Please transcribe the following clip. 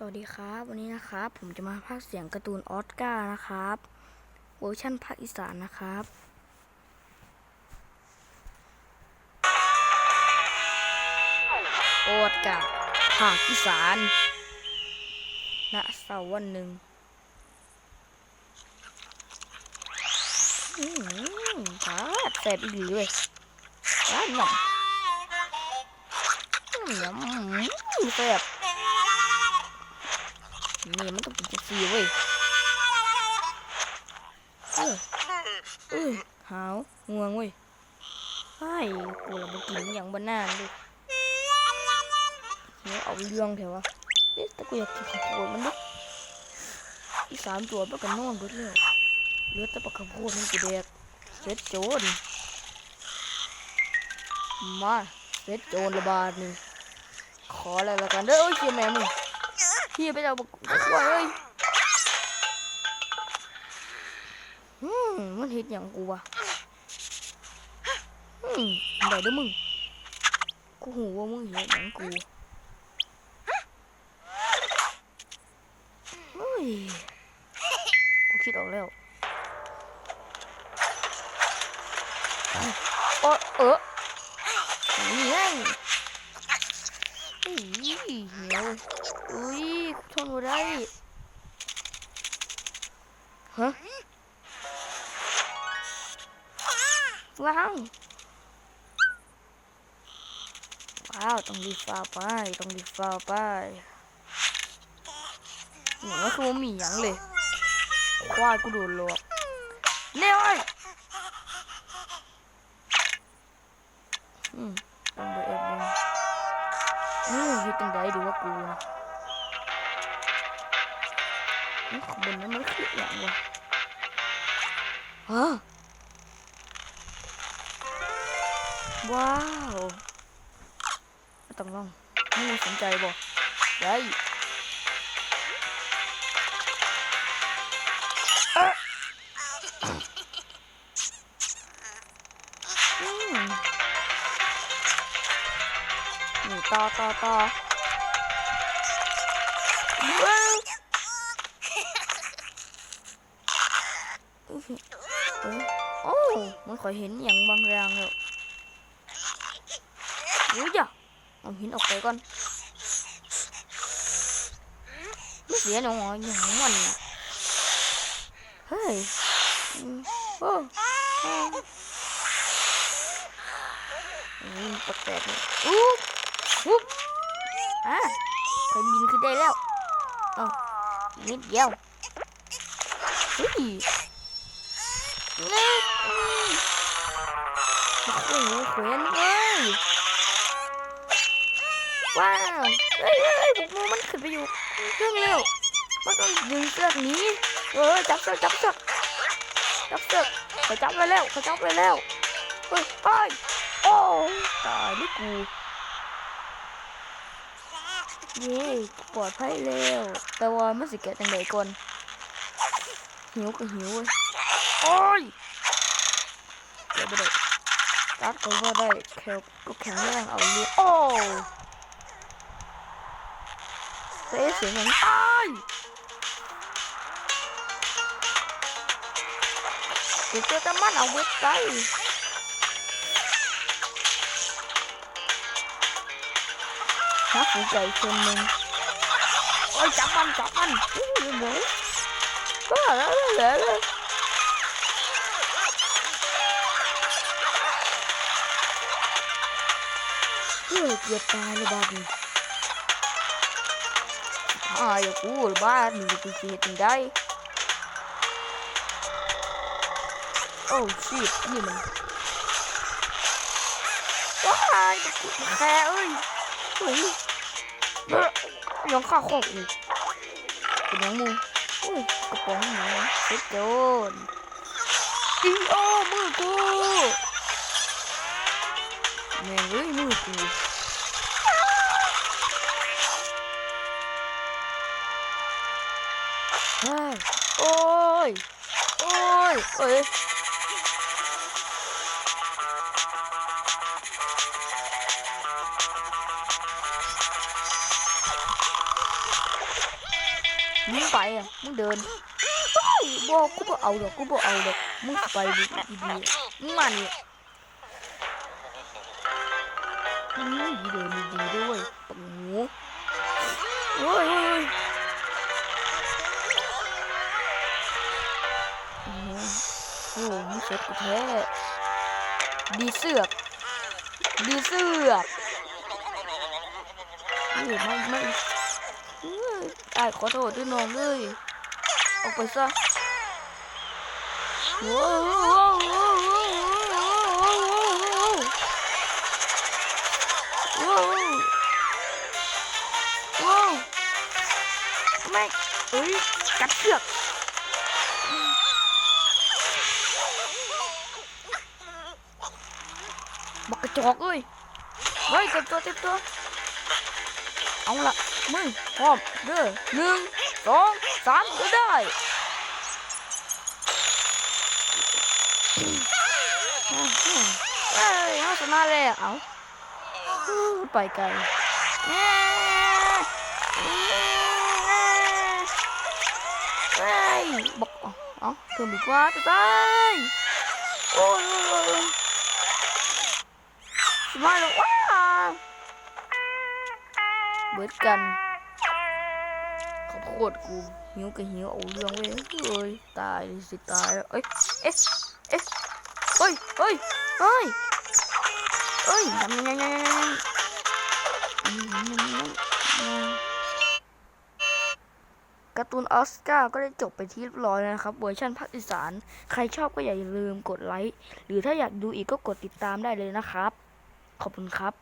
สวัสดีครับ วันนี้นะครับ ผมจะมาพากเสียงการ์ตูนออสการ์นะครับ เวอร์ชันภาคอีสานนะครับออสการ์ภาคอีสานณเสาร์วันหนึ่งอืมปาดแสบอีหลีเลยปาดหน่อมอืมแสบ นี่มันต้องเป็นจังซี่เว้ยเออเออหาวง่วงเว้ยไอ้กูละมากินอย่างบ้านานเลยเดี๋ยวเอาเรื่องเถอะวะเอ๊ะแต่กูอยากกินข้าวโพดมันดิอีสามตัวมันก็นอนเบิดแล้วเหลือแต่ปลาข้าวโพดมันกูแดกเสร็จโจรมาเสร็จโจรระบาดนี่ขออะไรละกันเด้อโอ้ยเชี่ยแม่มึง พี่ไปเอาบักบักกล้วยเอ้ยอืมมันเห็ดอย่างกูวะอืมได้เด้อมึง กูหูว่ามึงเห็ดอย่างกูเฮ้ยกูคิดออกแล้วเออเออนี่ไง อุ้ยเหี่ยวอุ้ยทนบ่ได้ฮะว้าว ว้าว ต้องรีบฟ้าวไป ต้องรีบฟ้าวไปเหมือนว่าคือว่ามีหยังเลย ควายกูโดนหลอกเน่ไอ้ยอืมต้องไปแอบดูอืมเฮ็ด จังไดดูว่ากูนะนี่ขบนนั้นมันคืออย่างวะฮะว้าวต้องลองนี่สนใจบ่ได้ต่อต่อต่อ โอ้มันขอยเห็นอย่างบางอย่างแล้วเฮ้ยจ้ะเอาหินออกไปก่อนไม่เสียหนออย่างมันน่ะเฮ้ยอืมโอ้อ้าวอืมแปลกๆเลยอุ๊บอุ๊บอะเคยบินขึ้นได้แล้ว อ้าอีกนิดเดียวเฮ้ยเล่นโอ้โหแขวนเอ้ยว้าวเฮ้ยเฮ้ยเฮ้ยบุกมูมันขึ้นไปอยู่เครื่องเร็วมันต้องดึงเสือกหนี้เออจับเสือกจับเสือกจับเสือกเขาจับไปแล้วเขาจับไปแล้วเฮ้ยไปโอ้ตายไม่กู เย้ปลอดภัยแล้วแต่ว่ามันสิแกะจังไดก่อนหิวก็หิวเว้ยโอ้ยเดี๋ยวไม่ได้ตัดก็ว่าได้แค่ก็แข็งแรงเอาเลยโอ้เสียเสียงอย่างนี้อ้ายเดี๋ยวเจอกันมันเอาไว้ใจนักหัวใจคนหนึ่งโอ้ยจับมันจับมันอื้อเดี๋ยวบ้าแล้วแล้วแล้วเฮ้ยเกือบตายเลยบ้านนี้อายกูบ้านนี้กูเสียจริงได้โอ้ชิตนี่มันว้ายแค่ เลี้ยงข้าของอีกเป็นยังมูอุ้ยกระป๋องหนูเซ็ตโจนอีโอมือกูแม่งเอ้ยมือกูเฮ้ยโอ้ย โอ้ย เอ้ย มึงไปอะมึงเดินเฮ้ยบอกกูบ่เอาดอกกูบ่เอาดอกมึงไปดีดีมึงมานี่ยอืมเดินดีด้วยโอ้โหโอ้ยโอ้ยโอ้โหโอ้โหมึงเซ็ตกูแท้ดีเสือกดีเสือกนี่ไม่ไม่เอ้ย ไอ้ขอโทษด้วยน้องเลยออกไปซะโว้วแม่เอ้ยกัดเชือกบอกกระจอกเอ้ยเฮ้ยกระจอกเต็มตัวเอาละ มึงพร้อมเด้อหนึ่งสองสามก็ได้เอ้ยเอาชนะแล้วเอาไปไกลเอ้ยเอ้ยบอกอาเอเพิ่มดีกว่าจะตายโอ้ยโอ้ยโอ้ยสบาแล้ว เบิดกันข้าวโพดกูหิวก็หิวเอาเรื่องเว้ยเอ้ยตายสิตายเอ้ยเอ๊ะเอ๊ะเฮ้ยเฮ้ยเฮ้ยเฮ้ยยำยำยำยำยำยำยำการ์ตูนออสการ์ก็ได้จบไปที่เรียบร้อยแล้วนะครับเวอร์ชันภาคอีสาน ใครชอบก็อย่าลืมกดไลค์ หรือถ้าอยากดูอีกก็กดติดตามได้เลยนะครับ ขอบคุณครับ